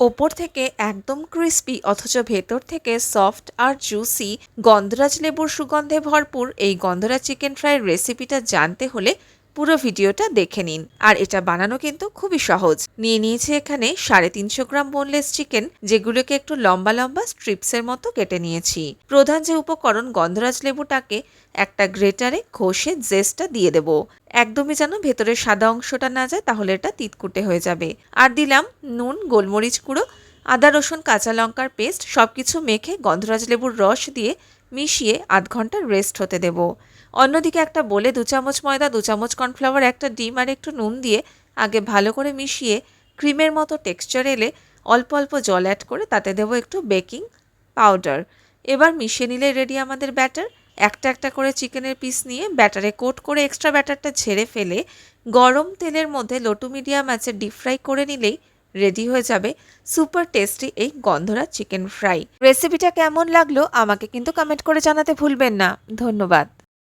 ওপর থেকে একদম ক্রিস্পি অথচ ভেতর থেকে সফট আর জুসি গন্ধরাজ লেবুর সুগন্ধে ভরপুর এই গন্ধরাজ চিকেন ফ্রাইয়ের রেসিপিটা জানতে হলে পুরো ভিডিওটা দেখে নিন। আর এটা বানানো কিন্তু খুবই সহজ। নিয়ে নিয়েছে এখানে সাড়ে তিনশো গ্রাম বোনলেস চিকেন যেগুলোকে একটু লম্বা লম্বা স্ট্রিপসের মতো কেটে নিয়েছি। প্রধান যে উপকরণ গন্ধরাজ লেবুটাকে, একটা গ্রেটারে ঘষে জেসটা দিয়ে দেব। একদমই যেন ভেতরের সাদা অংশটা না যায়, তাহলে এটা তিতকুটে হয়ে যাবে। আর দিলাম নুন, গোলমরিচ গুঁড়ো আদা, রসুন, কাঁচা লঙ্কার পেস্ট সব কিছু মেখে গন্ধরাজ লেবুর রস দিয়ে মিশিয়ে আধ ঘণ্টা রেস্ট হতে দেব। অন্যদিকে একটা বলে দু চামচ ময়দা, দু চামচ কর্নফ্লাওয়ার একটা ডিম আর একটু নুন দিয়ে আগে ভালো করে মিশিয়ে ক্রিমের মতো টেক্সচার এলে অল্প অল্প জল অ্যাড করে তাতে দেবো একটু বেকিং পাউডার এবার মিশিয়ে নিলে রেডি আমাদের ব্যাটার একটা একটা করে চিকেনের পিস নিয়ে ব্যাটারে কোট করে এক্সট্রা ব্যাটারটা ঝেড়ে ফেলে গরম তেলের মধ্যে লোটু মিডিয়াম আছে ডিপ ফ্রাই করে নিলেই রেডি হয়ে যাবে সুপার টেস্টি এই গন্ধরা চিকেন ফ্রাই। রেসিপিটা কেমন লাগল আমাকে কিন্তু কমেন্ট করে জানাতে ভুলবেন না। ধন্যবাদ।